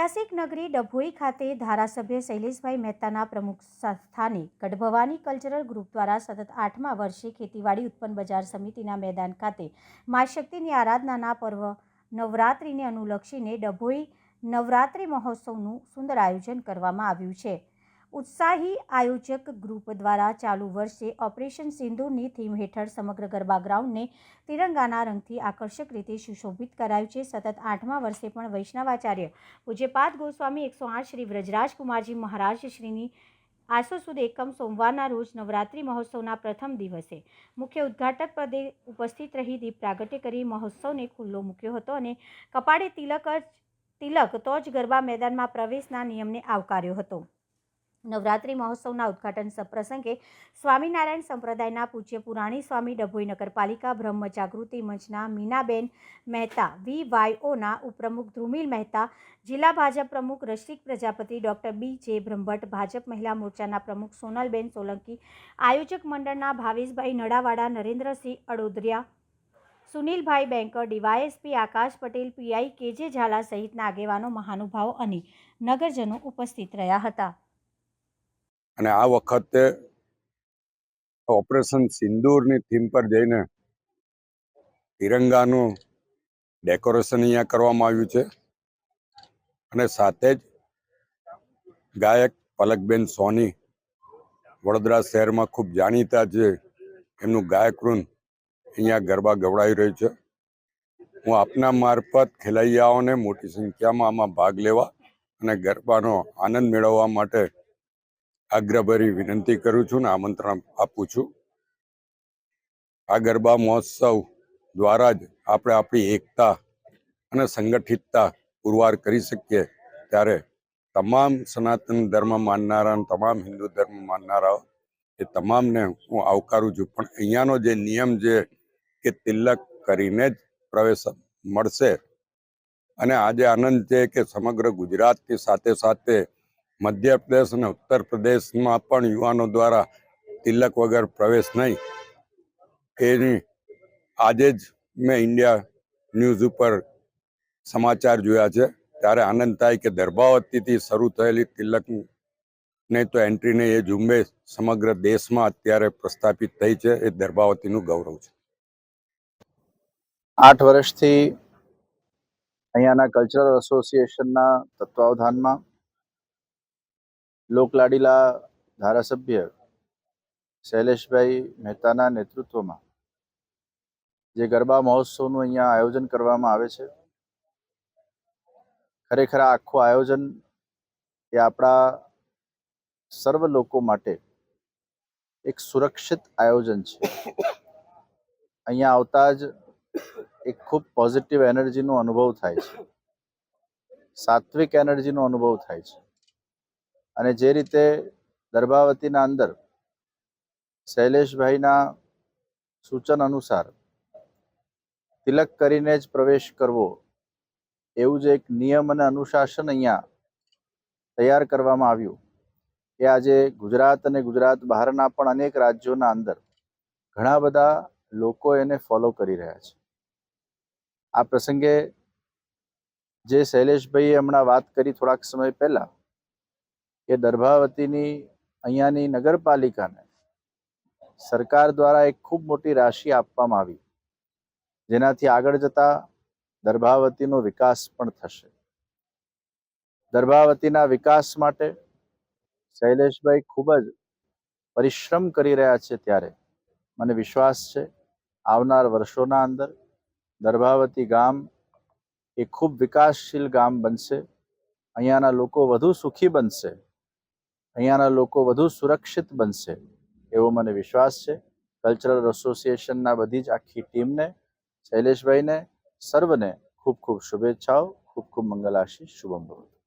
ઐતિહાસિક નગરી ડભોઈ ખાતે ધારાસભ્ય શૈલેષભાઈ મહેતાના પ્રમુખ સ્થાને ગઢભવાની કલ્ચરલ ગ્રુપ દ્વારા સતત આઠમા વર્ષે ખેતીવાડી ઉત્પન્ન બજાર સમિતિના મેદાન ખાતે મા શક્તિની આરાધનાના પર્વ નવરાત્રિને અનુલક્ષીને ડભોઈ નવરાત્રિ મહોત્સવનું સુંદર આયોજન કરવામાં આવ્યું છે. ઉત્સાહી આયોજક ગ્રુપ દ્વારા ચાલુ વર્ષે ઓપરેશન સિંધુની થીમ હેઠળ સમગ્ર ગરબા ગ્રાઉન્ડને તિરંગાના રંગથી આકર્ષક રીતે સુશોભિત કરાયું છે. સતત આઠમા વર્ષે પણ વૈષ્ણવાચાર્ય પૂજ્યપાદ ગોસ્વામી એકસો આઠ શ્રી વ્રજરાજકુમારજી મહારાજ શ્રીની આસો સુદ એકમ સોમવારના રોજ નવરાત્રિ મહોત્સવના પ્રથમ દિવસે મુખ્ય ઉદ્ઘાટક પદે ઉપસ્થિત રહી દીપ પ્રાગટ્ય કરી મહોત્સવને ખુલ્લો મૂક્યો હતો અને કપાળે તિલક જ તિલક તો જ ગરબા મેદાનમાં પ્રવેશના નિયમને આવકાર્યો હતો. નવરાત્રિ મહોત્સવના ઉદ્ઘાટન પ્રસંગે સ્વામિનારાયણ સંપ્રદાયના પૂજ્ય પુરાણી સ્વામી ડભોઈ નગરપાલિકા બ્રહ્મ જાગૃતિ મંચના મીનાબેન મહેતા, વી વાયઓના ઉપપ્રમુખ ધ્રુમિલ મહેતા, જિલ્લા ભાજપ પ્રમુખ રસિક પ્રજાપતિ, ડોક્ટર બી જે બ્રહ્મભટ્ટ, ભાજપ મહિલા મોરચાના પ્રમુખ સોનલબેન સોલંકી, આયોજક મંડળના ભાવેશભાઈ Nadavada, Narendrasinh Adodariya, Sunilbhai Banker DYSP Akash Patel PI KJ Zala સહિતના આગેવાનો, મહાનુભાવો અને નગરજનો ઉપસ્થિત રહ્યા હતા. અને આ વખતે ઓપરેશન સિંદૂરની થીમ પર જઈને તિરંગાનું ડેકોરેશન અહીંયા કરવામાં આવ્યું છે. અને સાથે જ ગાયક પલકબેન સોની વડોદરા શહેરમાં ખૂબ જાણીતા છે. એમનું ગાયક વૃંદ અહીંયા ગરબા ગવડાવી રહ્યું છે. હું આપના મારફત ખેલૈયાઓને મોટી સંખ્યામાં આમાં ભાગ લેવા અને ગરબાનો આનંદ મેળવવા માટે આગ્રહભરી વિનંતી કરું છું ને આમંત્રણ આપું છું. આ ગરબા મહોત્સવ દ્વારા જ આપણે આપણી એકતા અને સંગઠિતતા પુરવાર કરી શકીએ ત્યારે તમામ સનાતન ધર્મ માનનારા તમામ હિન્દુ ધર્મ માનનારાઓ, એ તમામને હું આવકારું છું. પણ અહીંયાનો જે નિયમ છે કે તિલક કરીને જ પ્રવેશ મળશે. અને આજે આનંદ છે કે સમગ્ર ગુજરાતની સાથે સાથે મધ્યપ્રદેશ અને ઉત્તર પ્રદેશમાં પણ યુવાનો દ્વારા તિલક વગર પ્રવેશ નહીં. એની આજે જ મેં ઇન્ડિયા ન્યૂઝ ઉપર સમાચાર જોયા છે. ત્યારે આનંદ થાય કે દર્ભાવતીથી શરૂ થયેલી તિલક ને તો એન્ટ્રીને એ ઝુંબેશ સમગ્ર દેશમાં અત્યારે પ્રસ્થાપિત થઈ છે. એ દર્ભાવતીનું ગૌરવ છે. આઠ વર્ષથી અહીંયાના કલ્ચરલ એસોસિએશનના તત્વાવધાનમાં લોકલાડીલા ધારાસભ્ય શૈલેષભાઈ મહેતાના નેતૃત્વમાં જે ગરબા મહોત્સવનું અહીંયા આયોજન કરવામાં આવે છે, ખરેખર આખું આયોજન એ આપણા સર્વ લોકો માટે એક સુરક્ષિત આયોજન છે. અહીંયા આવતા જ એક ખૂબ પોઝિટિવ એનર્જીનો અનુભવ થાય છે. સાત્વિક એનર્જીનો અનુભવ થાય છે. અને જે રીતે દર્ભાવતીના અંદર શૈલેષભાઈના સૂચન અનુસાર તિલક કરીને જ પ્રવેશ કરવો, એવું જ એક નિયમ અને અનુશાસન અહીંયા તૈયાર કરવામાં આવ્યું એ આજે ગુજરાત અને ગુજરાત બહારના પણ અનેક રાજ્યોના અંદર ઘણા બધા લોકો એને ફોલો કરી રહ્યા છે. આ પ્રસંગે જે શૈલેષભાઈએ હમણાં વાત કરી થોડાક સમય પહેલા કે દર્ભાવતીની અહીંયાની નગરપાલિકાને સરકાર દ્વારા એક ખૂબ મોટી રાશિ આપવામાં આવી. જેનાથી આગળ જતા દર્ભાવતીનો વિકાસ પણ થશે. દર્ભાવતીના વિકાસ માટે શૈલેષભાઈ ખૂબ જ પરિશ્રમ કરી રહ્યા છે ત્યારે. મને વિશ્વાસ છે, આવનાર વર્ષોના અંદર દર્ભાવતી ગામ એ ખૂબ વિકાસશીલ ગામ બનશે. અહીંયાના લોકો વધુ સુખી બનશે. અહીંયાના લોકો વધુ સુરક્ષિત બનશે એવો મને વિશ્વાસ છે. કલ્ચરલ એસોસિએશનના બધી જ આખી ટીમને, શૈલેષભાઈને, સર્વને ખૂબ ખૂબ શુભેચ્છાઓ, ખૂબ ખૂબ મંગલ આશીષ શુભમ ભવતુ.